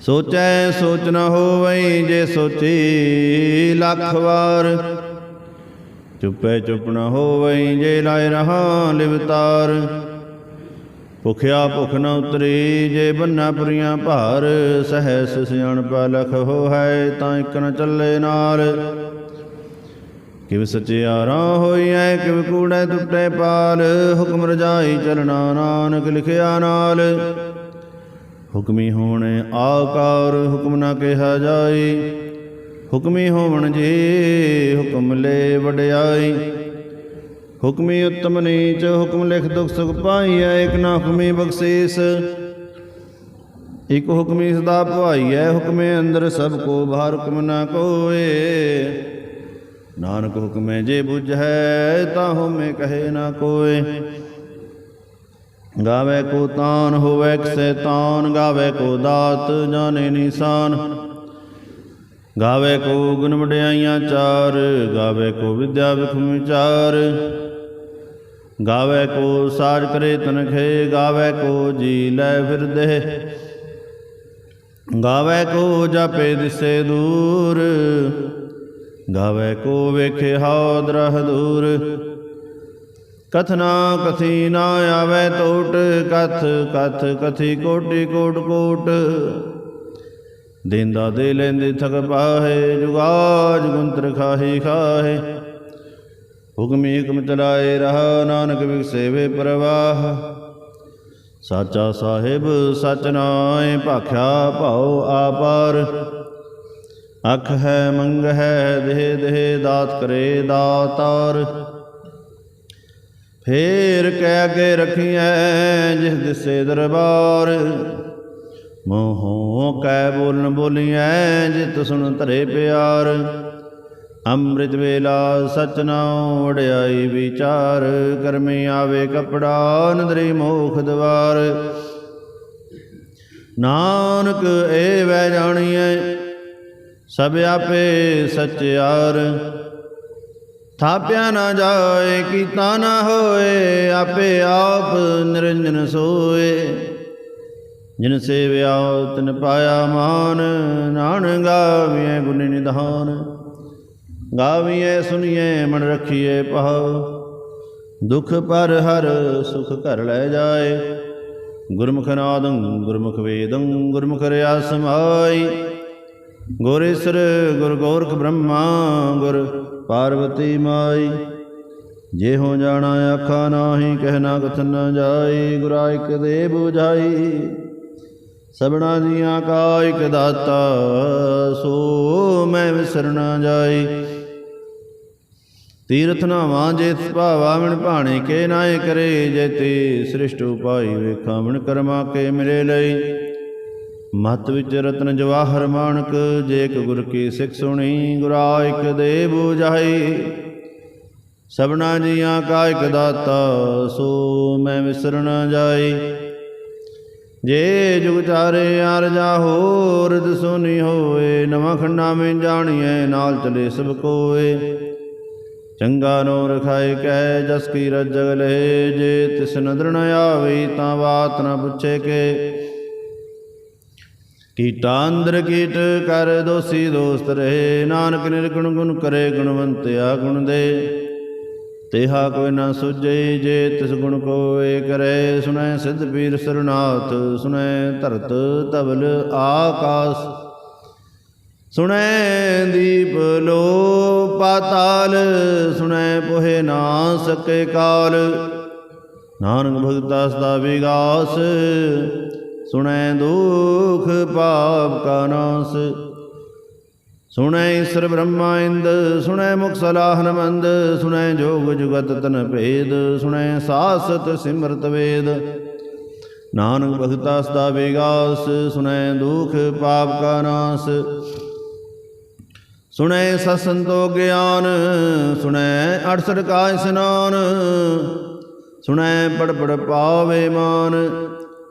ਸੋਚੈ ਸੋਚ ਨ ਹੋਵਈ ਜੇ ਸੋਚੀ ਲੱਖ ਵਾਰ। ਚੁੱਪੈ ਚੁੱਪ ਨ ਹੋਵਈ ਜੇ ਲਾਇ ਰਹਾ ਲਿਵਤਾਰ ਭੁਖਿਆ ਭੁਖ ਨ ਉਤਰੀ ਜੇ ਬੰਨਾ ਪੁਰੀਆਂ ਭਾਰ। ਸਹਿਸ ਸਿਆਣ ਲਖ ਹੋ ਤਾਂ ਇਕ ਨ ਚੱਲੇ ਨਾਲ ਕਿਵ ਸਚਿਆਰਾ ਹੋਈਐ ਕਿਵ ਕੂੜੈ ਟੁੱਟੇ ਪਾਲ। ਹੁਕਮ ਰਜਾਈ ਚਲਣਾ ਨਾਨਕ ਲਿਖਿਆ ਨਾਲ। ਹੁਕਮੀ ਹੋਣ ਆਕਾਰ ਹੁਕਮ ਨਾ ਕਿਹਾ ਜਾਈ ਹੁਕਮੀ ਹੋਵਣ ਜੀ ਹੁਕਮ ਲੈ ਵਡਿਆਈ। ਹੁਕਮੀ ਉਤਮ ਨੀਚ ਹੁਕਮ ਲਿਖ ਦੁਖ ਸੁਖ ਪਾਈਐ, ਇਕ ਨਾ ਹੁਕਮੀ ਬਖਸ਼ੀਸ। ਇਕ ਹੁਕਮੀ ਸਦਾ ਭਾਈਐ ਹੁਕਮੇ ਅੰਦਰ ਸਭ ਕੋ ਬਾਹਰ ਹੁਕਮ ਨਾ ਕੋਏ। ਨਾਨਕ ਹੁਕਮੇ ਜੇ ਬੁਝੈ, ਤਾ ਹੁਮੇ ਕਹੇ ਨਾ ਕੋਏ। ਗਾਵੇ ਕੋ ਤਾਨ ਹੋਵੇ ਕਿਸੈ ਤਾਨ, ਗਾਵੇ ਕੋ ਦਾਤ ਜਾਣੇ ਨਿਸ਼ਾਨ। ਗਾਵੇ ਕੋ ਗੁਣ ਵਡਿਆਈਆਂ ਚਾਰ, ਗਾਵੇ ਕੋ ਵਿਦਿਆ ਵਿਖਮ ਚਾਰ ਗਾਵੇ ਕੋ ਸਾਜ ਕਰੇ ਤਨਖੇ, ਗਾਵੇ ਕੋ ਜੀ ਲੈ ਫਿਰਦੇ। ਗਾਵੇ ਕੋ ਜਾਪੇ ਦਿਸੇ ਦੂਰ, ਗਾਵੇ ਕੋ ਵੇਖੇ ਹਉ ਦਰਹ ਦੂਰ। ਕਥਨਾ ਕਥੀ ਨਾ ਆਵੇ ਟੋਟ ਕਥ ਕਥ, ਕਥੀ ਕੋਟੀ, ਕੋਟ ਕੋਟ। ਦਿੰਦਾ ਦੇ ਲੈਂਦੇ ਥਕ ਪਾਹੇ, ਜੁਗਾਜ ਗੁੰਤਰ ਖਾਹੀ, ਖਾਹੇ। ਹੁਕਮੀ ਹੁਕਮ ਚਲਾਏ ਰਹਾ, ਨਾਨਕ ਵਿਖਸੇਵੇ ਪ੍ਰਵਾਹ। ਸਾਚਾ ਸਾਹਿਬ, ਸਚ ਨਾਏ, ਭਾਖਿਆ ਭਾਉ ਆਪਰ। ਅਖ ਹੈ, ਮੰਗ ਹੈ, ਦੇਹ ਦੇਹ, ਦਾਤ ਕਰੇ ਦਾਤਾਰ। ਫੇਰ ਕਹਿ ਅੱਗੇ ਰਖੀਐ ਜਿਸ ਦਿਸੇ ਦਰਬਾਰ। ਮੋਹੋਂ ਕਹਿ ਬੋਲਨ ਬੋਲੀਐ ਜਿਤ ਸੁਣ ਧਰੇ ਪਿਆਰ। ਅੰਮ੍ਰਿਤ ਵੇਲਾ ਸਚ ਨਾਉ ਵਡਿਆਈ ਵਿਚਾਰ। ਕਰਮੇ ਆਵੇ ਕਪੜਾ ਨਦਰੀ ਮੋਖ ਦਵਾਰ। ਨਾਨਕ ਏ ਵੈ ਜਾਣੀਐ, ਸਭ ਆਪੇ ਸਚਿਆਰ ਥਾਪਿਆ ਨਾ ਜਾਏ, ਕੀਤਾ ਨਾ ਹੋਏ, ਆਪੇ ਆਪ ਨਿਰੰਜਨ ਸੋਏ। ਜਿਨ ਸੇਵਿਆ, ਤਿਨ ਪਾਇਆ ਮਾਨ, ਨਾਨਕ ਗਾਵੀਏ ਗੁਣ ਨਿਧਾਨ। ਗਾਵੀਏ ਸੁਣੀਐ ਮਨ ਰਖੀਐ ਪਹਾਉ ਦੁਖ ਪਰ ਹਰ ਸੁਖ ਘਰ ਲੈ ਜਾਏ। ਗੁਰਮੁਖ ਨਾਦੰ, ਗੁਰਮੁਖ ਵੇਦੰ, ਗੁਰਮੁਖ ਰਿਆ ਸਮਾਈ ਗੁਰੇਸ਼ਰ ਗੁਰ ਗੋਰਖ ਬ੍ਰਹਮਾ, ਗੁਰ ਪਾਰਵਤੀ ਮਾਈ ਜੇ ਹੋ ਜਾਣਾ ਆਖਾ ਨਾਹੀ ਕਹਿਣਾ ਕਥਨ ਨ ਜਾਈ ਗੁਰਾ ਇਕ ਦੇ 부ਝਾਈ ਸਬਣਾ ਜੀਆਂ ਕਾ ਇਕ ਦਾਤਾ, ਸੋ ਮੈਂ ਵਿਸਰ ਨ ਜਾਈ ਤੀਰਥ ਨਾਵਾਂ ਜੇ ਭਾਵਾ ਮਣ ਭਾਣੇ ਕੇ ਨਾਏ ਕਰੇ, ਜੇਤੀ ਸ੍ਰਿਸ਼ਟ ਉਪਾਈ ਵੇਖਾਂ ਮਣ ਕਰਮਾ ਕੇ ਮਿਲੇ ਲਈ। ਮਤ ਵਿੱਚ ਰਤਨ ਜਵਾਹਰ ਮਾਨਕ, ਜੇ ਇੱਕ ਗੁਰ ਕੀ ਸਿੱਖ ਸੁਣੀ, ਗੁਰਾ ਇਕ ਦੇ 부ਝਾਈ ਸਭਨਾ ਜੀਆਂ ਕਾ ਇਕ ਦਾਤਾ, ਸੋ ਮੈਂ ਵਿਸਰ ਜਾਈ। ਜੇ ਜੁਗ ਚਾਰੇ ਅਰ ਜਾ ਹੋਰ ਦਸੁਨੀ ਹੋਏ, ਨਵਾਂ ਖੰਡਾ ਮੈਂ ਜਾਣੀਐ, ਨਾਲ ਚਲੇ ਸਭ ਕੋਏ। ਚੰਗਾ ਨੋ ਰਖਾਏ ਕਹਿ, ਜਸ ਕੀ ਰਜ ਜਗਲੇ ਜੇ ਤਿਸ ਨਦਰ ਨ ਆਵੇ, ਤਾਂ ਬਾਤ ਨ ਪੁੱਛੇ ਕੇ। ਕੀਟਾ ਅੰਦਰ ਕੀਟ ਕਰ ਦੋਸੀ ਦੋਸਤ ਰਹੇ, ਨਾਨਕ ਨਿਰਗੁਣ ਗੁਣ ਕਰੇ ਗੁਣਵੰਤਿਆ ਗੁਣ ਦੇ। ਤੇਹਾ ਕੋਈ ਨਾ ਸੁਝੇ, ਜੇ ਤਿਸ ਗੁਣ ਕੋਏ ਕਰੇ, ਸੁਣੈ ਸਿਧ ਪੀਰ ਸਰਨਾਥ, ਸੁਣੈ ਧਰਤ ਤਵਲ ਆਕਾਸ। ਸੁਣੈ ਦੀਪ ਲੋ ਪਾਤਾਲ, ਸੁਣੈ ਪੋਹੇ ਨਾ ਸਕੇ ਕਾਲ। ਨਾਨਕ ਭਗਤਾਸ ਦਾ ਵਿਗਾਸ ਸੁਣੈ ਦੁਖ ਪਾਪ ਕਾ ਨਾਸ। ਸੁਣੈ ਈਸ਼ਰ ਬ੍ਰਹਮਾ ਇੰਦ, ਸੁਣੈ ਮੁਖ ਸਲਾਹ ਮੰਦ, ਸੁਣੈ ਜੋਗ ਜੁਗਤ ਤਨ ਭੇਦ, ਸੁਣੈ ਸਾਸਤ ਸਿਮਰਤ ਵੇਦ। ਨਾਨਕ ਭਗਤਾ ਸਦਾ ਵਿਗਾਸ, ਸੁਣੈ ਦੁਖ ਪਾਪ ਕਾ ਨਾਸ। ਸੁਣੈ ਸਸੰਤੋ ਗਿਆਨ, ਸੁਣੈ ਅਠਸਠ ਕਾ ਇਸਨਾਨ ਸੁਣੈ ਪੜ ਪੜ ਪਾਵੇ ਮਾਨ।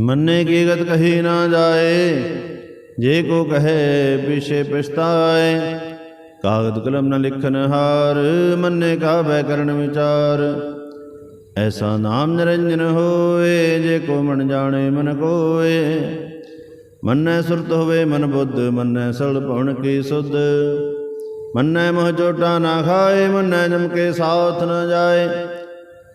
ਮੰਨੇ ਕੀ ਗਤ ਕਹੀ ਨਾ ਜਾਏ? ਜੇ ਕੋ ਕਹੇ ਪਿਛੇ ਪਛਤਾਏ। ਕਾਗਦ ਕਲਮ ਨਾ ਲਿਖਨ ਹਾਰ, ਮੰਨੇ ਕਾ ਬੈ ਕਰਨ ਵਿਚਾਰ। ਐਸਾ ਨਾਮ ਨਿਰੰਜਨ ਹੋਏ, ਜੇ ਕੋ ਮਨ ਜਾਣੇ ਮਨ ਕੋਏ। ਮੰਨੈ ਸੁਰਤ ਹੋਵੇ ਮਨ ਬੁੱਧ, ਮੰਨੈ ਸਲ ਭਵਨ ਕੀ ਸੁਧ। ਮੰਨੈ ਮੋਹ ਚੋਟਾ ਨਾ ਖਾਏ, ਮੰਨੈ ਜਮ ਕੇ ਸਾਥ ਨਾ ਜਾਏ।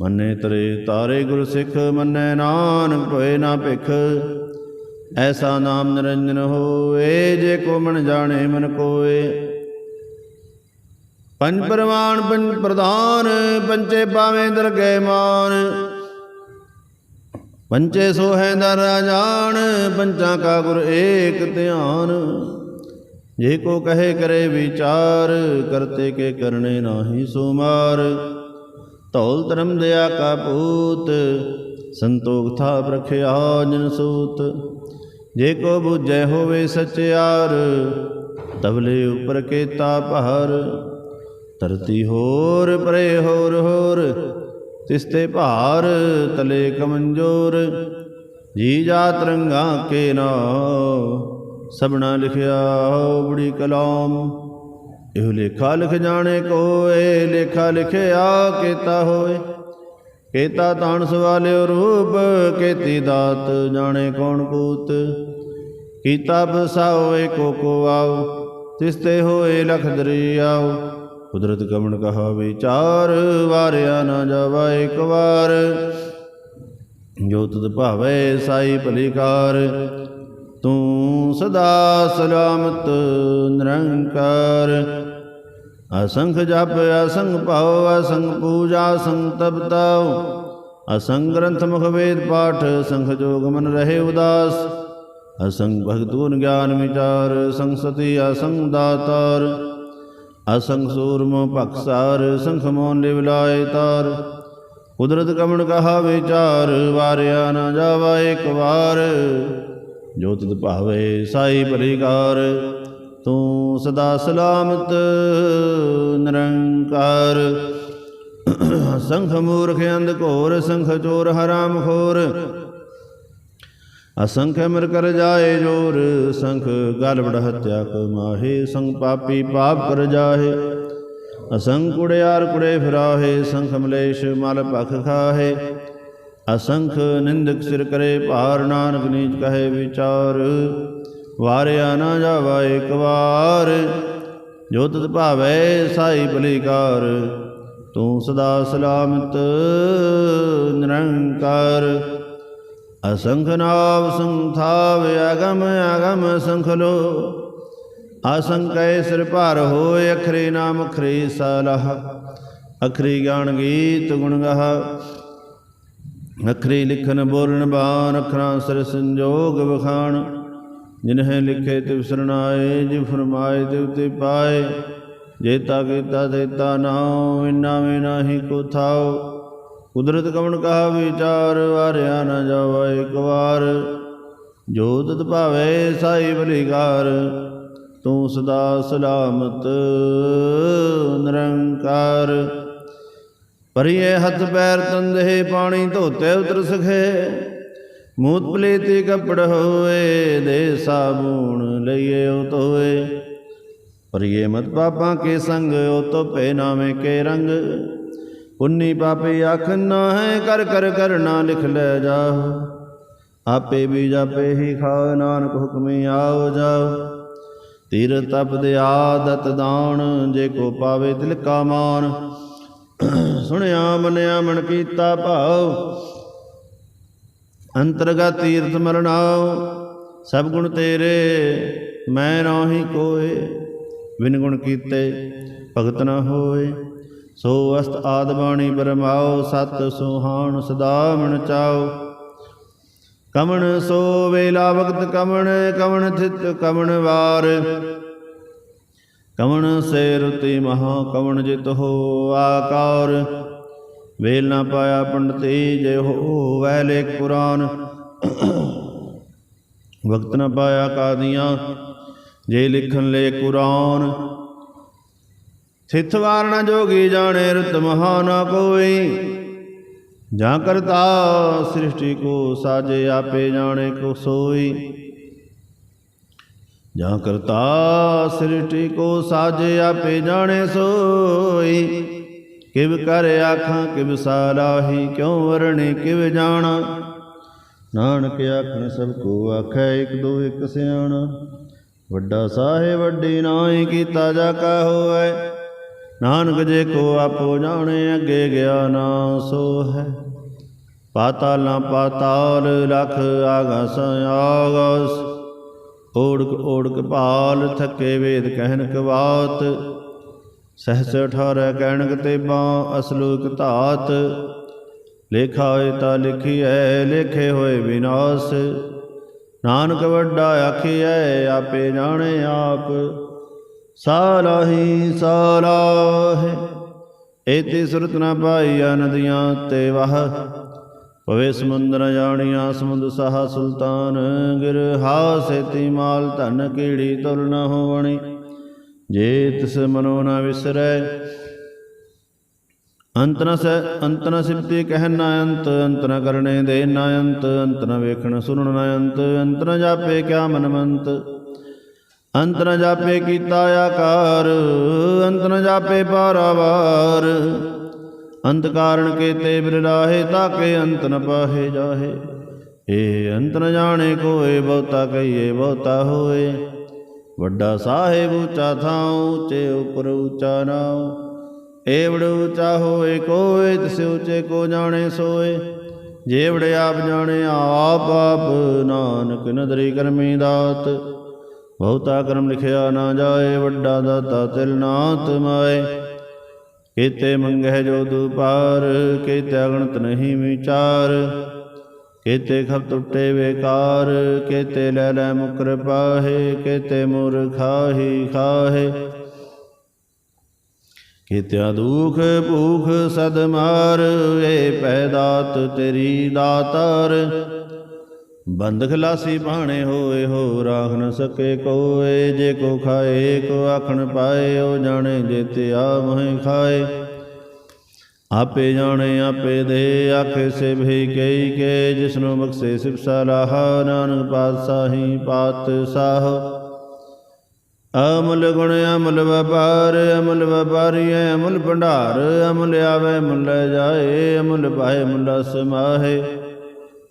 ਮੰਨੇ ਤਰੇ ਤਾਰੇ ਗੁਰ ਸਿੱਖ, ਮੰਨੈ ਨਾਨਕ ਹੋਏ ਨਾ ਭਿਖ। ਐਸਾ ਨਾਮ ਨਿਰੰਜਨ ਹੋਏ, ਜੇ ਕੋ ਮਨ ਜਾਣੇ ਮਨ ਕੋਏ। ਪੰਜ ਪਰਮਾਨ ਪੰਜ ਪ੍ਰਧਾਨ ਪੰਚੇ ਪਾਵੇਂ ਦਰਗਹਿ ਮਾਨ। ਪੰਚੇ ਸੋਹੈ ਦਰ ਜਾਣ, ਪੰਚਾਂ ਕਾ ਗੁਰ ਏਕ ਧਿਆਨ। ਜੇ ਕੋ ਕਹੇ ਕਰੇ ਵਿਚਾਰ, ਕਰਤੇ ਕੇ ਕਰਨੇ ਨਾਹੀ ਸੋ ਮਾਰ ਧੌਲ ਧਰਮ ਦਇਆ ਕਾ ਪੂਤ, ਸੰਤੋਖ ਥਾ ਪ੍ਰਖਿਆ ਜਨ ਸੂਤ। ਜੇ ਕੋ ਬੁਝੈ ਹੋਵੇ ਸਚਿਆਰ ਤਬਲੇ ਉਪਰ ਕੇਤਾ ਪਹਰ ਧਰਤੀ ਹੋਰ, ਪਰੇ ਹੋਰ ਹੋਰ, ਤਿਸਤੇ ਭਾਰ, ਤਲੇ ਕਮੰਜੋਰ। ਜੀ ਜਾ ਰੰਗਾਂ ਕੇ ਨਾਮ, ਸਭਨਾ ਲਿਖਿਆ ਬੜੀ ਕਲਾਮ। ਇਹੋ ਲੇਖਾ ਲਿਖ ਜਾਣੇ ਕੋਏ, ਲੇਖਾ ਲਿਖਿਆ ਕੀਤਾ ਹੋਏ। ਕੀਤਾ ਤਾਣ ਸਵਾਲਿਓ ਰੂਪ, ਕੀਤੀ ਦਾਤ ਜਾਣੇ ਕੌਣ ਕੂਤ ਕੀਤਾ ਬਸਾਓ ਏਕੋ ਕੋ ਆਓ ਤਿਸ ਤੇ ਹੋਏ ਲਖ ਦਰਿਆਓ। ਕੁਦਰਤ ਕਮਣ ਕਹਾ ਵਿਚਾਰ ਵਾਰਿਆ ਨਾ ਜਾਵਾ ਇੱਕ ਵਾਰ। ਜੋਤ ਭਾਵੇ ਸਾਈ ਭਲੀਕਾਰ ਤੂੰ ਸਦਾ ਸਲਾਮਤ, ਨਿਰੰਕਾਰ। ਅਸੰਖ ਜਪ, ਅਸੰਖ ਭਾਉ, ਅਸੰਖ ਪੂਜਾ, ਅਸੰਖ ਤਪਤਾਉ ਅਸੰਖ ਗ੍ਰੰਥ, ਮੁਖ ਵੇਦ ਪਾਠ ਸੰਖ ਜੋਗ ਮਨ ਰਹੇ ਉਦਾਸ। ਅਸੰਗ ਭਗਤ ਗੁਣ ਗਿਆਨ ਵਿਚਾਰ ਸੰਸਤੀ ਅਸੰਗ ਅਸੰਖ ਦਾਤਾਰ। ਅਸੰਖ ਸੂਰਮ ਭਖਸਾਰ ਸੰਖ ਮੋਨ ਲਿਵ ਲਾਏ ਤਾਰ। ਕੁਦਰਤ ਕਮਣ ਕਹਾ ਵਿਚਾਰ, ਵਾਰਿਆ ਨਾ ਜਾਵਾ ਇੱਕ ਵਾਰ। ਜੋ ਤਿਤ ਭਾਵੇ ਸਾਈ ਭਲੀਕਾਰ ਤੂੰ ਸਦਾ ਸਲਾਮਤ ਨਿਰੰਕਾਰ। ਸੰਖ ਮੂਰਖ ਅੰਧ ਘੋਰ, ਸੰਖ ਚੋਰ ਹਰਾਮ ਖੋਰ ਅਸੰਖ ਮਿਰ ਕਰ ਜਾਏ ਜੋਰ, ਸੰਖ ਗਲ ਬੜ ਹਤਿਆ ਕਮਾਹੇ ਸੰਖ ਪਾਪੀ ਪਾਪ ਕਰ ਜਾਹੇ। ਅਸੰਖ ਕੁੜਿਆਰ ਕੁੜੇ ਫਿਰਾਹੇ, ਸੰਖ ਮਲੇਸ਼ ਮਲ ਭਖ ਖਾਹੇ। ਅਸੰਖ ਨਿੰਦਕ ਸਿਰ ਕਰੇ, ਭਾਰ ਨਾਨਕ ਨੀਚ ਕਹੇ ਵਿਚਾਰ। ਵਾਰਿਆ ਨਾ ਜਾਵਾ ਇੱਕ ਵਾਰ, ਜੋ ਤਤ ਭਾਵੈ ਸਾਈ ਭਲੀਕਾਰ ਤੂੰ ਸਦਾ ਸਲਾਮਤ ਨਿਰੰਕਾਰ। ਅਸੰਖ ਨਾਵ ਸੰਥਾਵ, ਅਗਮ ਅਗਮ ਸੰਖ ਲੋ ਅਸੰਕੈ ਸਿਰ ਭਾਰ ਹੋਏ, ਅਖਰੇ ਨਾਮ ਅਖਰੇ ਸਲਹ। ਅਖਰੀ ਗਿਆਨ ਗੀਤ ਗੁਣ ਗਾਹ। ਅਖਰੀ ਲਿਖਨ ਬੋਲਣ ਬਾਣ, ਅਖਰਾਂ ਸਿਰ ਸੰਜੋਗ ਵਖਾਣ। ਜਿਨਹਿ ਲਿਖੇ ਤਿਵ ਸਰਣਾਏ ਜਿ ਫਰਮਾਏ ਤਿਵ ਤੇ ਪਾਏ। ਜੇਤਾ ਕੀਤਾ ਦੇਤਾ ਨਾਉ, ਇਨਾ ਮੇ ਨਾਹੀ ਕੋ ਥਾਉ। ਕੁਦਰਤ ਕਵਣ ਕਹਾ ਵਿਚਾਰ, ਵਾਰਿਆ ਨਾ ਜਾਵਾ ਇੱਕ ਵਾਰ ਜੋ ਤਤ ਭਾਵੇ ਸਾਈ ਭਲੀਕਾਰ ਤੂੰ ਸਦਾ ਸਲਾਮਤ, ਨਿਰੰਕਾਰ। ਪਰਿਏ ਹੱਥ ਪੈਰ ਤੰਦੇ ਪਾਣੀ ਧੋਤੇ ਉਤਰ ਸਖੇ। ਮੂਤ ਪਲੇਤੀ ਕਪੜ ਹੋਏ ਦੇ ਸਾਬੂਣ ਲਈਏ ਉਤੋਏ ਪਰਿਏ ਮਤ ਪਾਪਾਂ ਕੇ ਸੰਗ ਉਹ ਤੋ ਪੈ ਨਾਵੇਂ ਕੇ ਰੰਗ। ਪੁੰਨੀ ਪਾਪੇ ਆਖ ਨਾ ਹੈ ਕਰ ਕਰ ਕਰਨਾ ਲਿਖ ਲੈ ਜਾਓ ਆਪੇ ਵੀ ਜਾਪੇ ਹੀ ਖਾਓ ਨਾਨਕ ਹੁਕਮੇ ਆਓ ਜਾਓ ਤੀਰ ਤਪ ਦੇ ਆਦਤ ਦਾਨ, ਜੇ ਕੋ ਪਾਵੇ ਤਿਲ ਕਾ ਮਾਨ। ਸੁਣਿਆ, ਮੰਨਿਆ, ਮਨ ਕੀਤਾ ਭਾਉ। ਅੰਤਰਗਤ ਤੀਰਥ ਮਰਨਾਉ। ਸਭ ਗੁਣ ਤੇਰੇ, ਮੈਂ ਨਾਹੀ ਕੋਏ। ਬਿਨ ਗੁਣ ਕੀਤੇ ਭਗਤ ਨਾ ਹੋਏ। ਸੋ ਅਸਤ ਆਦ ਬਾਣੀ ਬਰਮਾਓ ਸਤ ਸੁਹਾਣ ਸਦਾ ਮਨ ਚਾਓ ਕਮਣ ਸੋ ਵੇਲਾ ਵਕਤ ਕਮਣ ਕਮਣ ਥਿਤ ਕਮਣ ਵਾਰ। ਕਵਣ ਸੇ ਰੁਤੀ ਮਹਾ ਕਵਣ ਜਿਤ ਹੋ ਆਕਾਰ। ਵੇਲ ਨਾ ਪਾਇਆ ਪੰਡਤੀ ਜੇ ਹੋ ਵੈ ਲੇਖ ਪੁਰਾਨ। ਵਕਤ ਨਾ ਪਾਇਆ ਕਾਦੀਆਂ, ਜੇ ਲਿਖਣ ਲੈ ਕੁਰਾਨ। ਥਿਤ ਵਾਰਣਾ ਜੋਗੀ ਜਾਣੇ ਰਤ ਮਹਾ ਨਾ ਕੋਈ ਜਾਂ ਕਰਤਾ ਸ੍ਰਿਸ਼ਟੀ ਕੋ ਸਾਜੇ ਆਪੇ ਜਾਣੇ ਕੋ ਸੋਈ। ਜਾਂ ਕਰਤਾ ਸ੍ਰਿਸ਼ਟੀ ਕੋ ਸਾਜੇ ਆਪੇ ਜਾਣੇ ਸੋਈ। ਕਿਵ ਕਰ ਆਖਾਂ, ਕਿਵ ਸਾਲਾਹੀ ਕਿਉ ਵਰਣੇ ਕਿਵ ਜਾਣਾ? ਨਾਨਕ ਆਖਣ, ਸਭ ਕੋ ਆਖੈ, ਇਕ ਦੋ ਇਕ ਸਿਆਣਾ। ਵੱਡਾ ਸਾਹਿਬ, ਵੱਡੀ ਨਾਹੀ ਕੀਤਾ ਜਾ ਕਾ ਹੋਵੇ ਨਾਨਕ ਜੇ ਕੋ ਆਪੋ ਜਾਣੇ, ਅੱਗੇ ਗਿਆ ਨਾ ਸੋ ਹੈ। ਪਾਤਾਲਾਂ ਪਾਤਾਲ ਲਖ ਆਗਸ ਆਗਸ ਓੜਕ ਓੜਕ ਭਾਲ ਥੱਕੇ ਵੇਦ ਕਹਿਣ ਕਵਾਤ, ਸਹਸ 18 ਕਹਿਣਕ ਤੇ ਬਾ ਅਸਲੂਕ ਧਾਤ ਲੇਖਾ ਹੋਏ ਤਾਂ ਲਿਖੀਐ, ਲੇਖੇ ਹੋਏ ਵਿਨਾਸ਼। ਨਾਨਕ ਵੱਡਾ ਆਖੀਐ, ਆਪੇ ਜਾਣੇ ਆਪ। ਸਾਲਾਹੀ ਸਾਲਾਹੇ ਏਤੀ ਸੁਰਤ ਨਾ ਪਾਈਆ ਨਦੀਆਂ ਤੇ ਵਾਹ। ਪਵੇ ਸਮੁੰਦਰ ਜਾਣੀਆਂ, ਸਮੁੰਦ ਸਹਾ ਸੁਲਤਾਨ। ਗਿਰ ਹਾਸੇਤੀ ਮਾਲ, ਧਨ ਕੀੜੀ ਤੁਲ ਨ ਹੋਵਣੀ। ਜੇ ਤਿਸ ਮਨੋ ਨ ਵਿਸਰੈ, ਅੰਤ ਨ ਸ ਅੰਤ ਨ ਸਿਪਤੀ ਕਹਿ ਨ ਅੰਤ। ਅੰਤ ਨ ਕਰਨੇ ਦੇ ਨ ਅੰਤ ਅੰਤ ਨ ਵੇਖਣ ਸੁਣਨ ਨ ਅੰਤ। ਅੰਤ ਨ ਜਾਪੇ ਕਿਆ ਮਨਮੰਤ। ਅੰਤ ਨ ਜਾਪੇ ਕੀਤਾ ਆਕਾਰ, ਅੰਤ ਨ ਜਾਪੇ ਪਾਰਾਵਾਰ ਅੰਤ ਕਾਰਣ ਕੇਤੇ ਬਿਰਲਾਹੇ ਤਾਕੇ ਅੰਤ ਨ ਪਾਹੇ ਜਾਹੇ। ਏ ਅੰਤ ਨ ਜਾਣੇ ਕੋਏ, ਬਹੁਤਾ ਕਹੀਏ, ਬਹੁਤਾ ਹੋਏ। ਵੱਡਾ ਸਾਹਿਬ ਉੱਚਾ ਥਾਂ ਉੱਚੇ ਉਪਰ ਉੱਚਾ ਨਾਉ। ਏਵੜ ਉੱਚਾ ਹੋਏ ਕੋਏ, ਤਿਸ ਉੱਚੇ ਕੋ ਜਾਣੇ ਸੋਏ। ਜੇਵੜ ਆਪ ਜਾਣੇ, ਆਪ ਆਪ ਨਾਨਕ ਨਦਰੀ ਕਰਮੀ ਦਾਤ। ਬਹੁਤਾ ਕਰਮ ਲਿਖਿਆ ਨਾ ਜਾਏ, ਵੱਡਾ ਦਾਤਾ ਤਿਲ ਨਾਤ ਮਾਏ। ਕੀਤੇ ਮੰਗਹਿ ਜੋ ਦੁਪਾਰ, ਕੀਤੇ ਅਗਣਤ ਨਹੀਂ ਵਿਚਾਰ, ਕੀਤੇ ਖਪ ਟੁੱਟੇ ਵੇਕਾਰ, ਕੀਤੇ ਲੈ ਲੈ ਮੁਕਰ ਪਾਹੇ, ਕੀਤੇ ਮੁਰ ਖਾਹੀ। ਖਾਹੇ ਕੀਤਿਆ ਦੁਖ ਭੂਖ ਸਦ ਮਾਰ ਏ ਪੈਦਾਤ ਤੇਰੀ ਦਾਤਾਰ। ਬੰਦ ਖਲਾਸੀ ਬਾਣੇ ਹੋਏ ਹੋ, ਰਾਖ ਨ ਸਕੇ ਕੋਏ। ਜੇ ਕੋ ਖਾਏ, ਕੋ ਆਖਣ ਪਾਏ, ਉਹ ਜਾਣੇ ਜੇਤੇ ਆ ਮਹਿ ਖਾਏ। ਆਪੇ ਜਾਣੇ, ਆਪੇ ਦੇ, ਆਖੇ ਸੇ ਭਈ ਕਈ ਕੇ। ਜਿਸਨੂੰ ਬਖਸ਼ੇ ਸਿਵਸਾ ਲਾਹਾ ਨਾਨਕ ਪਾਤਸ਼ਾਹੀ ਪਾਤ ਸਾਹ ਅਮਲ ਗੁਣ ਅਮਲ ਵਪਾਰ, ਅਮਲ ਵਪਾਰੀਐ ਅਮਲ ਭੰਡਾਰ। ਅਮਲ ਆਵੇ ਮੁੱਲ ਜਾਏ, ਅਮਲ ਪਾਏ ਮੁੱਲ ਸਮਾਹੇ।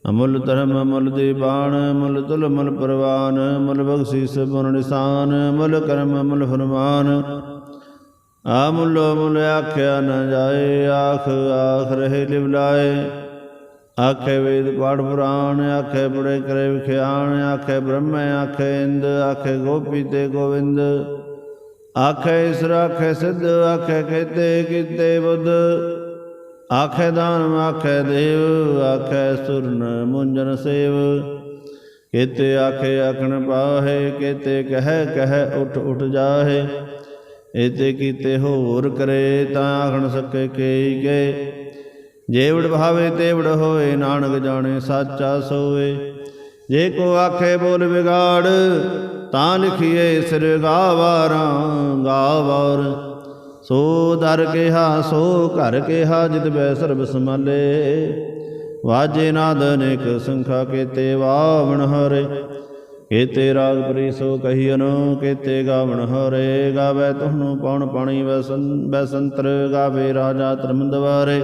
ਅਮੁੱਲ ਧਰਮ, ਅਮੁੱਲ ਦੀਬਾਨ ਅਮੁੱਲ ਤੁਲ, ਅਮੁੱਲ ਪ੍ਰਵਾਨ, ਅਮੁੱਲ ਬਖਸ਼ਿਸ਼ ਬੁਨ ਨਿਸ਼ਾਨ, ਅਮੁੱਲ ਕਰਮ, ਅਮੁੱਲ ਫਰਮਾਨ। ਆਮੁੱਲ ਅਮੁੱਲ ਆਖਿਆ ਨ ਜਾਏ, ਆਖ ਆਖ ਰਹੇ ਲਿਵਲਾਏ ਆਖੇ ਵੇਦ ਪਾਠ ਪੁਰਾਣ, ਆਖੇ ਬੜੇ ਕਰੇ ਵਿਖਿਆਣ, ਆਖੇ ਬ੍ਰਹਮ, ਆਖੇ ਇੰਦ, ਆਖੇ ਗੋਪੀ ਤੇ ਗੋਵਿੰਦ। ਆਖੇ ਇਸ, ਆਖੇ ਸਿੱਧ, ਆਖੇ ਕੀਤੇ ਕੀਤੇ ਬੁੱਧ। ਆਖੇ ਦਾਨਵ ਆਖੇ ਦੇਵ, ਆਖੇ ਸੁਰਨ, ਮੁੰਜਨ ਸੇਵ। ਕੀਤੇ ਆਖੇ, ਆਖਣ ਪਾਹੇ, ਕੀਤੇ ਕਹਿ ਕਹਿ ਉਠ ਉਠ ਜਾਹੇ। ਏਤੇ ਕੀਤੇ ਹੋਰ ਕਰੇ, ਤਾਂ ਆਖਣ ਸਕੇ ਕੇਈ ਕੇ। ਜੇਵੜ ਭਾਵੇ, ਤੇਵੜ ਹੋਏ ਨਾਨਕ ਜਾਣੇ, ਸਾਚਾ ਸੋਏ ਜੇ ਕੋ ਆਖੇ ਬੋਲ ਵਿਗਾੜ, ਤਾਂ ਲਿਖੀਏ ਸਿਰ ਗਾਵਾਰਾਂ, ਗਾਵਾਰ। ਸੋ ਦਰ ਕਿਹਾ, ਸੋ ਘਰ ਕਿਹਾ, ਜਿਤ ਬੈ ਸਰਬ ਸਮਾਲੇ ਵਾਜੇ ਨਾਦ ਅਨੇਕ ਸੰਖਾ ਕੇਤੇ, ਵਾਵਣ ਹਰੇ। ਕੇਤੇ ਰਾਗ ਪ੍ਰੀਸੋ ਕਹੀਨੋ ਕੇਤੇ ਗਾਵਣ ਹਰੇ। ਗਾਵੇ ਤੁਹਾਨੂੰ ਪਉਣ ਪਾਣੀ ਵਸੰ ਬੈਸੰਤਰ ਗਾਵੇ ਰਾਜਾ ਧਰਮ ਦਵਾਰੇ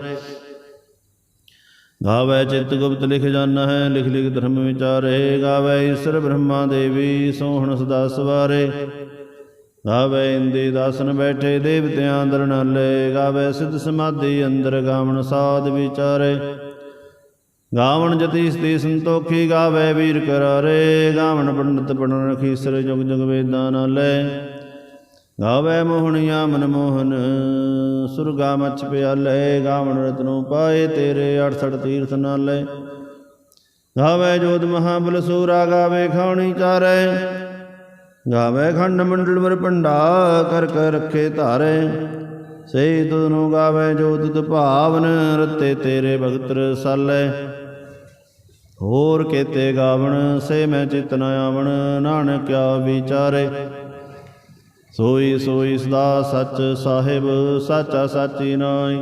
ਗਾਵੇ ਚਿਤ ਗੁਪਤ ਲਿਖ ਜਾਣਾ ਹੈ, ਲਿਖ ਲਿਖ ਧਰਮ ਵਿਚਾਰੇ। ਗਾਵੇ ਈਸ਼ਰ ਬ੍ਰਹਮਾ ਦੇਵੀ, ਸੋਹਣ ਸਦਾ ਸਵਾਰੇ। ਗਾਵੇ ਇੰਦੀ ਦਾਸਨ ਬੈਠੇ ਦੇਵਤਿਆਂ ਅੰਦਰ ਨਾਲੇ, ਗਾਵੇ ਸਿੱਧ ਸਮਾਧੀ ਅੰਦਰ, ਗਾਵਣ ਸਾਧ ਵਿਚਾਰੇ। ਗਾਵਣ ਜਤੀ ਸਤੀ ਸੰਤੋਖੀ ਗਾਵੇ ਵੀਰ ਕਰਾਰੇ, ਗਾਵਣ ਪੰਡਤ ਪੜਨ ਰਖੀਸਰ ਜੁਗ ਜੁਗ ਵੇਦਾਂ ਨਾਲੇ। ਗਾਵੇ ਮੋਹਣੀਆਂ ਮਨ ਮੋਹਨ, ਸੁਰਗਾ ਮਛ ਪਿਆਲੇ, ਗਾਵਣ ਰਤਨੋ ਪਾਏ ਤੇਰੇ 68 ਤੀਰਥ ਨਾਲੇ। ਗਾਵੇ ਜੋਤ ਮਹਾਬਲ ਸੂਰਾ ਗਾਵੇ ਖਾਣੀ ਚਾਰੇ। ਗਾਵੇ ਖੰਡ ਮੰਡਲ ਮਰ ਪੰਡਾ ਕਰ ਕਰ ਰੱਖੇ ਧਾਰੇ। ਸਹੀ ਤੁਧਨੂੰ ਗਾਵੇ ਜੋ ਤੁਧ ਭਾਵਨ, ਰਤੇ ਤੇਰੇ ਭਗਤ ਰਸਾਲੇ। ਹੋਰ ਕੇਤੇ ਗਾਵਣ, ਸੇ ਮੈਂ ਚਿਤ ਨ ਆਵਣ ਨਾਨਕਿਆ ਵਿਚਾਰੇ। ਸੋਈ ਸੋਈ ਸਦਾ ਸੱਚ ਸਾਹਿਬ, ਸਾਚਾ ਸਾਚੀ ਨਾਈ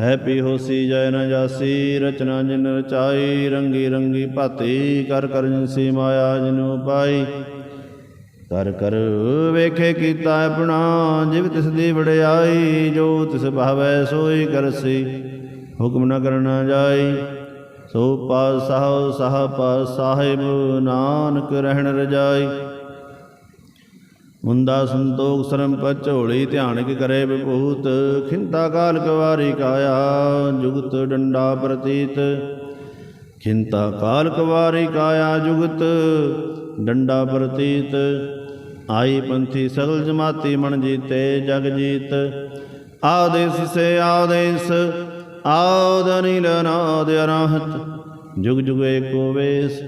ਹੈਪੀ ਹੋਸੀ ਜੈ ਨ ਜਾਸੀ, ਰਚਨਾ ਜਿਨ ਰਚਾਈ, ਰੰਗੀ ਰੰਗੀ ਭਾਤੀ, ਕਰ ਕਰ ਜਿਨਸੀ ਮਾਇਆ ਜਿਨੂ ਪਾਈ ਕਰ ਕਰ ਵੇਖੇ ਕੀਤਾ ਆਪਣਾ, ਜਿਵ ਤਿਸ ਦੀ ਵਡਿਆਈ, ਜੋ ਤਿਸ ਭਾਵੈ ਸੋਈ ਕਰਸੀ। ਹੁਕਮ ਨ ਕਰਨਾ ਜਾਈ, ਸੋ ਪਾਸ ਸਾਹ ਸਾਹ ਪਾਸ ਸਾਹਿਬ ਨਾਨਕ ਰਹਿਣ ਰਜਾਈ। ਮੁੰਦਾ ਸੰਤੋਖ ਸਰਮ ਪਚੋਲੀ ਧਿਆਨ ਕਰੇ ਵਿਭੂਤ, ਖਿੰਤਾ ਕਾਲ ਕਵਾਰੀ ਕਾਇਆ, ਜੁਗਤ ਡੰਡਾ ਪ੍ਰਤੀਤ। ਖਿੰਤਾ ਕਾਲ ਕਵਾਰੀ ਕਾਇਆ ਜੁਗਤ, ਡੰਡਾ ਪ੍ਰਤੀਤ। ਆਈ ਪੰਥੀ ਸਗਲ ਜਮਾਤੀ ਮਨ ਜੀਤੇ ਜਗ ਜੀਤ। ਆਦੇਸ ਸੇ ਆਦੇਸ, ਆਦ ਨਾਦ ਅਰਹਤ। ਜੁਗ ਜੁਗ ਏਕੋ ਵੇਸ।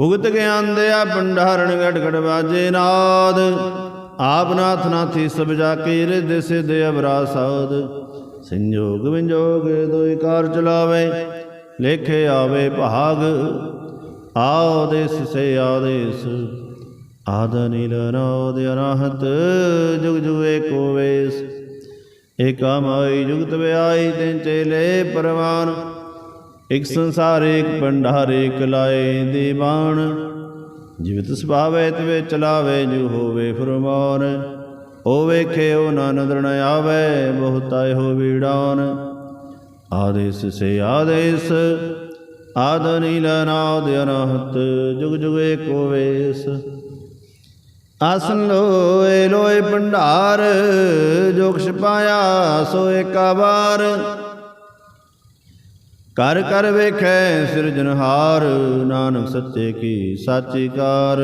ਉਗਤ ਗਿਆਨ ਦਿਆ ਭੰਡਾਰਨ ਗੜ ਗੜ ਬਾਜੇ ਨਾਦ। ਆਪ ਨਾਥ ਨਾਥੀ ਸਭ ਜਾ ਕੇ ਰਿਦੇ ਸਿਦੇ ਅਬਰਾ ਸਾਧ ਸੰਜੋਗ ਵਿੰਜੋਗ ਦੋਇ ਕਾਰ ਚਲਾਵੇ। ਲੇਖੇ ਆਵੇ ਭਾਗ, ਆਦੇਸ ਸੇ ਆਦੇਸ। ਆਦ ਨੀਲ ਨਾਦ ਜੁਗ ਜੁਵੇ ਏਕੋ ਵੇਸ ਏਕਾ ਜੁਗਤ ਵਿਆਈ ਤਿਨ ਚੇਲੇ ਪਰਵਾਨ। ਇਕ ਸੰਸਾਰ, ਇਕ ਭੰਡਾਰ, ਇਕ ਲਾਏ ਦੀਵਾਨ। ਜਿਵਤ ਸੁਭਾਵੇ ਤਵੇ ਚਲਾਵੇ, ਜੋ ਹੋਵੇ ਫਰਮਾਨ। ਓ ਵੇਖੇ, ਉਹ ਨਦਰ ਆਵੇ, ਬਹੁਤਾ ਹੋ ਵੀੜਾਨ। ਆਦੇਸ ਸੇ ਆਦੇਸ, ਆਦ ਨੀਲ ਨਾਦ ਅਨਹਤ, ਜੁਗ ਜੁਗ ਏਕੋ ਵੇਸ। ਆਸਨ ਲੋਏ ਲੋਏ ਭੰਡਾਰ, ਜੋ ਕਿਛ ਪਾਇਆ ਸੋ ਏਕਾ ਵਾਰ ਕਰ ਕਰ ਵੇਖੈ ਸਿਰਜਨਹਾਰ ਨਾਨਕ ਸੱਚੇ ਕੀ ਸਾਚੀ ਕਾਰ।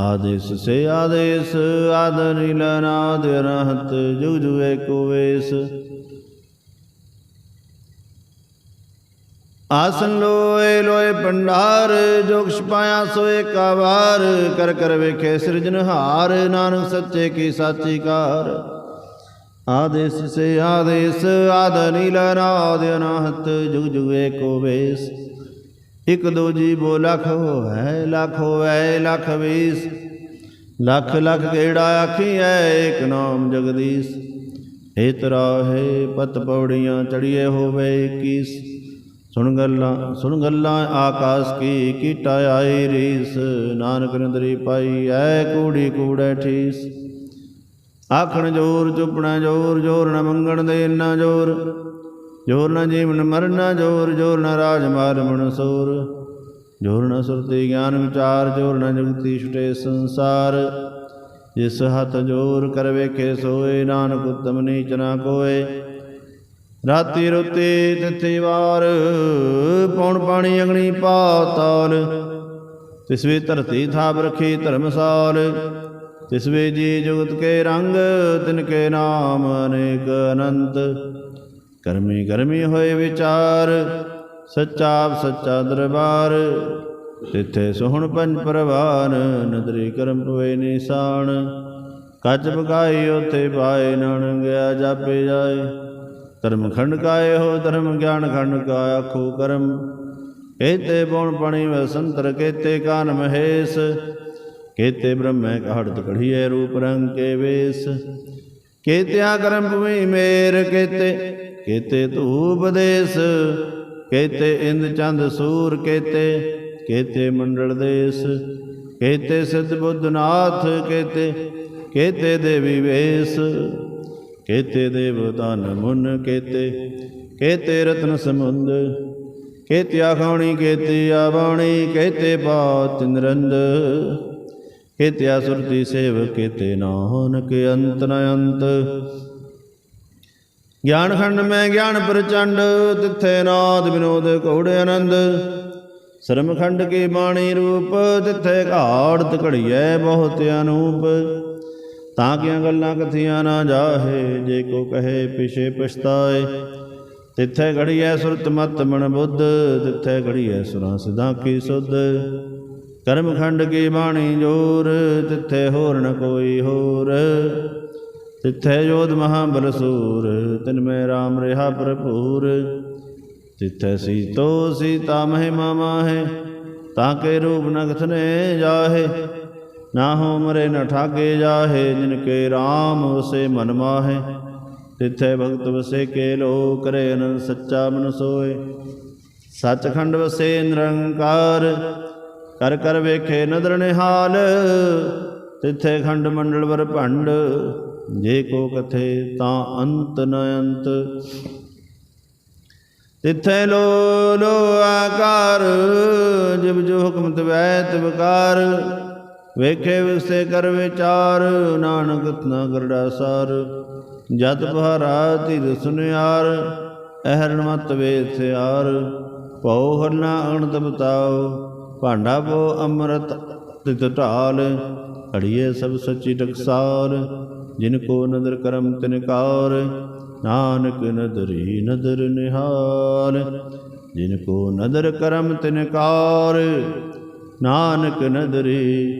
ਆਦੇਸ ਸੇ ਆਦੇਸ, ਆਦ ਨੀਲ ਨਾਦ ਰਹਤ ਜੁਗ ਜੁਗ ਏਕੋ ਵੇਸ। ਆਸਨ ਲੋਏ ਲੋਏ ਭੰਡਾਰ, ਜੋ ਛਪਾਇਆ ਸੋਏ ਕਾਵਾਰ ਕਰ ਕਰ ਵੇਖੇ ਸਿਰਜਨਹਾਰ ਨਾਨਕ ਸੱਚੇ ਕੀ ਸਾਚੀ ਕਾਰ ਆਦੇਸ ਸੇ ਆਦੇਸ, ਆਦ ਨੀਲ ਨਾਦ ਅਨਾਹਤ, ਜੁਗ ਜੁਗ ਏਕੋ ਵੇਸ। ਇਕ ਦੋ ਜੀ ਬੋ ਲਖ ਹੋਵੈ, ਲਖ ਹੋਵੇ, ਲਖ ਵੀਸ। ਲਖ ਲਖ ਕਿਹੜਾ ਆਖੀਐ ਏਕ ਨਾਮ ਜਗਦੀਸ਼। ਏ ਤਰਾਹੇ, ਪਤ ਪੌੜੀਆਂ ਚੜੀਏ ਹੋਵੇ 21 ਸੁਣ ਗੱਲਾਂ ਸੁਣ ਗੱਲਾਂ, ਆਕਾਸ ਕੀ ਕੀਟਾ ਆਈ ਰੀਸ, ਨਾਨਕ ਨਦਰੀ ਪਾਈ, ਐ ਕੂੜੀ ਕੂੜੈ ਠੀਸ। ਆਖਣ ਜੋਰ, ਚੁਪਣਾ ਜੋਰ ਜੋਰ ਨ ਮੰਗਣ ਦੇ ਇੰਨਾ ਜੋਰ। ਜੋਰ ਨ ਜੀਵਨ ਮਰਨਾ ਜੋਰ ਜੋਰ ਨ ਰਾਜ ਮਾਰ ਮਨਸੂਰ ਜੋਰ ਨ ਸੁਰਤੀ ਗਿਆਨ ਵਿਚਾਰ, ਜੋਰ ਨ ਜੁਗਤੀ ਛੁਟੇ ਸੰਸਾਰ। ਜਿਸ ਹੱਥ ਜੋਰ ਕਰ ਵੇਖੇ ਸੋਏ, ਨਾਨਕ ਉਤਮ ਨੀਚ ਨਾ ਕੋਏ। ਰਾਤੀ ਰੁੱਤੀ ਤਿੱਥੀ ਵਾਰ, ਪੌਣ ਪਾਣੀ ਅਗਣੀ ਪਾਤਾਲ ਤਿਸ ਵੇ ਧਰਤੀ ਥਾਪ ਰਖੀ ਧਰਮਸਾਲ, ਤਿਸ ਜੀ ਜੁਗਤ ਕੇ ਰੰਗ, ਤਿਨ ਕੇ ਨਾਮ ਅਨੇਕ ਅਨੰਤ। ਕਰਮੀ ਕਰਮੀ ਹੋਏ ਵਿਚਾਰ, ਸੱਚਾ ਸੱਚਾ ਦਰਬਾਰ। ਤਿੱਥੇ ਸੋਹਣ ਪੰਜ ਪ੍ਰਵਾਨ, ਨਦਰੀ ਕਰਮ ਪਵੇ ਨਿਸ਼ਾਨ। ਕੱਚ ਪਕਾਈ ਉਥੇ ਪਾਏ ਨਣ ਗਿਆ ਜਾਪੇ ਜਾਏ। ਧਰਮ ਖੰਡ ਕਾਏ ਹੋ, ਧਰਮ ਗਿਆਨ ਖੰਡ ਕਾ ਆਖੋ ਕਰਮ। ਕੇਤੇ ਬਉਣ ਪਣੀ ਵਸੰਤਰ ਕੇਤੇ ਕਾਨ ਮਹੇਸ਼। ਕੇਤੇ ਬ੍ਰਹਮੈ ਕਹੜਤ ਕੜੀਏ ਰੂਪ ਰੰਗ ਕੇ ਵੇਸ। ਕੇਤਿਆ ਕਰਮ ਭੂਮੀ ਮੇਰ, ਕੇਤੇ ਕੇਤੇ ਧੂਪ ਦੇਸ। ਕੇਤੇ ਇੰਦ ਚੰਦ ਸੂਰ, ਕੇਤੇ ਕੇਤੇ ਮੰਡਲ ਦੇਸ। ਕੇਤੇ ਸਿੱਧ ਬੁੱਧਨਾਥ ਕੇਤੇ ਕੇਤੇ ਦੇਵੀ ਵੇਸ। ਕੇਤੇ ਦੇਵ ਦਾਨ ਮੁਨ ਕੇਤੇ ਕੇਤੇ ਰਤਨ ਸਮੁੰਦ ਕੇਤੇ ਆਖਾਣੀ ਕੇਤੇ ਆਵਾਣੀ ਕੇਤੇ ਬਾਤ ਨਿਰੰਦ ਕੇਤੇ ਸੁਰਤੀ ਸੇਵ ਕੇਤੇ ਨਾਨਕ ਅੰਤ ਨ ਅੰਤ। ਗਿਆਨ ਖੰਡ ਮੈਂ ਗਿਆਨ ਪ੍ਰਚੰਡ, ਤਿੱਥੇ ਨਾਦ ਵਿਨੋਦ ਕੌੜੇ ਆਨੰਦ। ਸ਼ਰਮ ਖੰਡ ਕੀ ਬਾਣੀ ਰੂਪ, ਤਿੱਥੇ ਘਾੜ ਘੜੀਐ ਬਹੁਤ ਅਨੂਪ। ਤਾਂ ਕਿਆਂ ਗੱਲਾਂ ਕਥੀਆਂ ਨਾ ਜਾਹੇ, ਜੇ ਕੋ ਕਹੇ ਪਿਛੇ ਪਛਤਾਏ। ਤਿੱਥੇ ਘੜੀਐ ਸੁਰਤ ਮਤ ਮਨ ਬੁੱਧ, ਤਿੱਥੇ ਘੜੀਐ ਸੁਰਾਂ ਸਿਧਾਂ ਕੀ ਸੁਧ। ਕਰਮ ਖੰਡ ਕੀ ਬਾਣੀ ਜੋਰ, ਤਿੱਥੇ ਹੋਰ ਨ ਕੋਈ ਹੋਰ। ਤਿੱਥੇ ਜੋਧ ਮਹਾਬਲ ਸੂਰ ਤਿਨ ਮੈਂ RAM ਰਹਾ ਭਰਪੂਰ। ਤਿੱਥੇ ਸੀਤੋ ਸੀਤਾ ਮਹਿਮਾ ਮਾਹੇ, ਤਾਂ ਕੇ ਰੂਪ ਨ ਨੇ ਜਾਹੇ। ਨਾ ਹੋ ਮਰੇ ਨ ਠਾਗੇ ਜਾਹੇ, ਜਿਨ ਕੇ RAM ਵਸੇ ਮਨ ਮਾਹੇ। ਤਿੱਥੇ ਭਗਤ ਵਸੇ ਕੇ ਲੋ ਕਰੇ ਅਨੰਦ ਸੱਚਾ ਮਨ ਸੋਏ ਸੱਚਖੰਡ ਵਸੇ ਨਿਰੰਕਾਰ, ਕਰ ਕਰ ਵੇਖੇ ਨਦਰ ਨਿਹਾਲ। ਤਿੱਥੇ ਖੰਡ ਮੰਡਲ ਵਰ ਭੰਡ, ਜੇ ਕੋ ਕਥੇ ਤਾਂ ਅੰਤ ਨ ਅੰਤ। ਤਿੱਥੇ ਲੋ ਲੋ ਆਕਾਰ ਜਿਬ ਜੋ ਹੁਕਮ ਤਵੈ ਤਵਕਾਰ। ਵੇਖੇ ਵਿਸੇ ਕਰ ਵਿਚਾਰ, ਨਾਨਕ ਤਨਾ ਗਰੜਾ ਸਾਰ। ਜਤ ਬਹਾਰਾ ਧਿਰ ਸੁਨਿਆਰ, ਅਹਰਣ ਮਤ ਵੇਥਿਆਰ ਭਉ ਹਰਨਾ ਅਣਤ ਬਤਾਓ ਭਾਂਡਾ ਬੋ ਅੰਮ੍ਰਿਤ ਤਿਤ ਢਾਲ। ਅੜੀਏ ਸਭ ਸੱਚੀ ਟਕਸਾਰ, ਜਿਨ ਕੋ ਨਦਰ ਕਰਮ ਤਿਨਕਾਰ ਨਾਨਕ ਨਦਰੀ ਨਦਰ ਨਿਹਾਲ, ਜਿਨ ਕੋ ਨਦਰ ਕਰਮ ਤਿਨਕਾਰ ਨਾਨਕ ਨਦਰੀ